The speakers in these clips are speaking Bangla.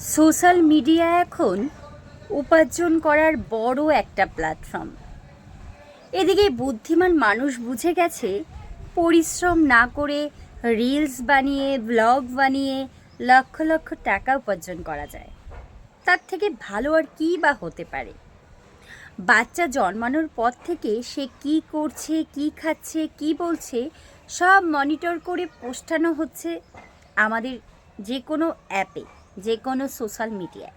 সোশ্যাল মিডিয়া এখন উপার্জন করার বড় একটা প্ল্যাটফর্ম। এদিকে বুদ্ধিমান মানুষ বুঝে গেছে, পরিশ্রম না করে রিলস বানিয়ে ব্লগ বানিয়ে লক্ষ লক্ষ টাকা উপার্জন করা যায়। তার থেকে ভালো আর কী বা হতে পারে? বাচ্চা জন্মানোর পর থেকে সে কি করছে, কি খাচ্ছে, কি বলছে, সব মনিটর করে পোস্টানো হচ্ছে আমাদের যে কোনো অ্যাপে। যে কোনো সোশ্যাল মিডিয়ায়।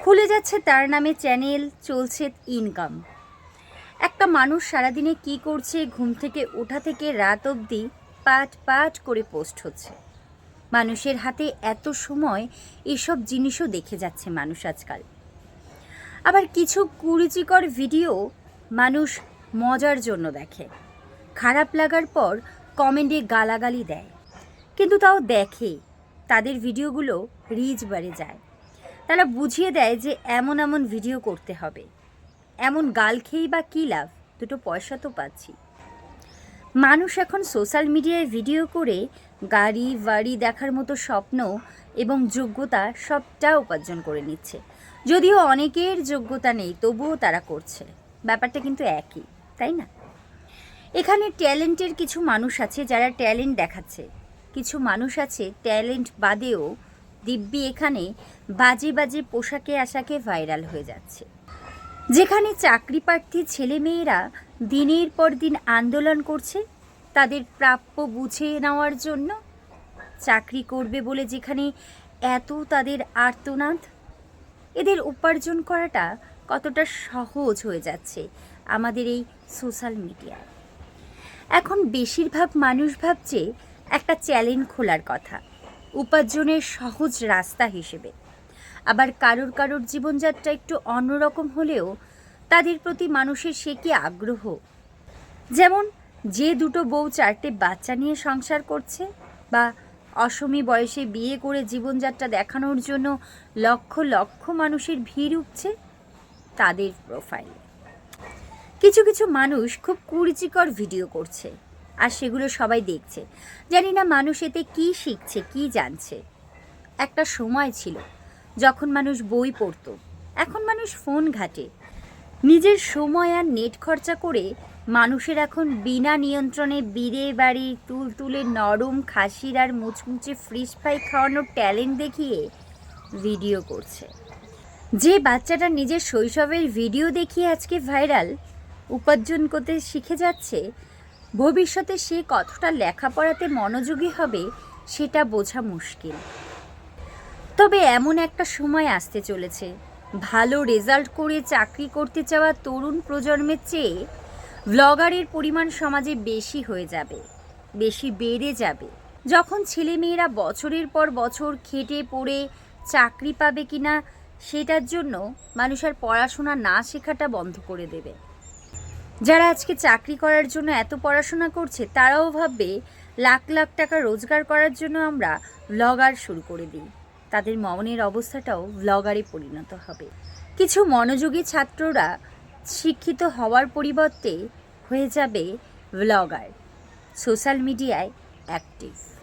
খুলে যাচ্ছে তার নামে চ্যানেল, চলছে ইনকাম একটা মানুষ সারাদিনে কি করছে, ঘুম থেকে ওঠা থেকে রাত অবধি পাট পাট করে পোস্ট হচ্ছে। মানুষের হাতে এত সময়, এসব জিনিসও দেখে যাচ্ছে মানুষ আজকাল। আবার কিছু কুরুচিকর ভিডিও মানুষ মজার জন্য দেখে। খারাপ লাগার পর কমেন্টে গালাগালি দেয়। কিন্তু তাও দেখে। তাদের ভিডিওগুলো রিচ বাড়ে যায়। তারা বুঝিয়ে দেয় যে এমন এমন ভিডিও করতে হবে। এমন গাল খেয়েই বা কী লাভ? দুটো পয়সা তো পাচ্ছি। মানুষ এখন সোশ্যাল মিডিয়ায় ভিডিও করে গাড়ি, বাড়ি দেখার মতো স্বপ্ন এবং যোগ্যতা সবটা উপার্জন করে নিচ্ছে। যদিও অনেকের যোগ্যতা নেই, তবুও তারা করছে। ব্যাপারটা কিন্তু একই, তাই না? এখানে ট্যালেন্টের কিছু মানুষ আছে যারা ট্যালেন্ট দেখাচ্ছে। কিছু মানুষ আছে, ট্যালেন্ট বাদেও দিব্যি এখানে বাজে বাজে পোশাকে আশাকে ভাইরাল হয়ে যাচ্ছে। যেখানে চাকরি প্রার্থী ছেলেমেয়েরা দিনের পর দিন আন্দোলন করছে, তাদের প্রাপ্য বুঝে নেওয়ার জন্য চাকরি করবে বলে যেখানে এত তাদের আর্তনাদ, এদের উপার্জন করাটা কতটা সহজ হয়ে যাচ্ছে আমাদের এই সোশ্যাল মিডিয়ায়। এখন বেশিরভাগ মানুষ ভাবছে একটা চ্যালেঞ্জ খোলার কথা। উপার্জনের সহজ রাস্তা হিসেবে। আবার কারোর কারোর জীবনযাত্রা একটু অন্যরকম হলেও তাদের প্রতি মানুষের সে কি আগ্রহ? যেমন, যে দুটো বউ চারটে বাচ্চা নিয়ে সংসার করছে বা অসমী বয়সে বিয়ে করে জীবনযাত্রা দেখানোর জন্য লক্ষ লক্ষ মানুষের ভিড় উঠছে তাদের প্রোফাইল কিছু কিছু মানুষ খুব কুরুচিকর ভিডিও করছে। আর সেগুলো সবাই দেখছে। জানি না মানুষ এতে কী শিখছে, কী জানছে। একটা সময় ছিল যখন মানুষ বই পড়তো, এখন মানুষ ফোন ঘাটে। নিজের সময় আর নেট খরচা করে মানুষের এখন বিনা নিয়ন্ত্রণে বিড়ে বাড়ি, তুল তুলে নরম খাসির আর মুচমুচে ফ্রিজ ফ্রাই খাওয়ানোর ট্যালেন্ট দেখিয়ে ভিডিও করছে। যে বাচ্চাটা নিজের শৈশবের ভিডিও দেখিয়ে আজকে ভাইরাল, উপার্জন করতে শিখে যাচ্ছে ভবিষ্যতে সে কতটা লেখাপড়াতে মনোযোগী হবে, সেটা বোঝা মুশকিল। তবে এমন একটা সময় আসতে চলেছে। ভালো রেজাল্ট করে চাকরি করতে চাওয়া তরুণ প্রজন্মের চেয়ে ব্লগারের পরিমাণ সমাজে বেশি হয়ে যাবে, বেশি বেড়ে যাবে। যখন ছেলেমেয়েরা বছরের পর বছর খেটে পড়ে চাকরি পাবে কিনা, সেটার জন্য মানুষ আর পড়াশোনা না শেখাটা বন্ধ করে দেবে। যারা আজকে চাকরি করার জন্য এত পড়াশোনা করছে, তারাও ভাববে, লাখ লাখ টাকা রোজগার করার জন্য আমরা ব্লগার শুরু করে দিই। তাদের মনের অবস্থাটাও ব্লগারে পরিণত হবে। কিছু মনোযোগী ছাত্ররা শিক্ষিত হওয়ার পরিবর্তে হয়ে যাবে ব্লগার সোশ্যাল মিডিয়ায় অ্যাক্টিভ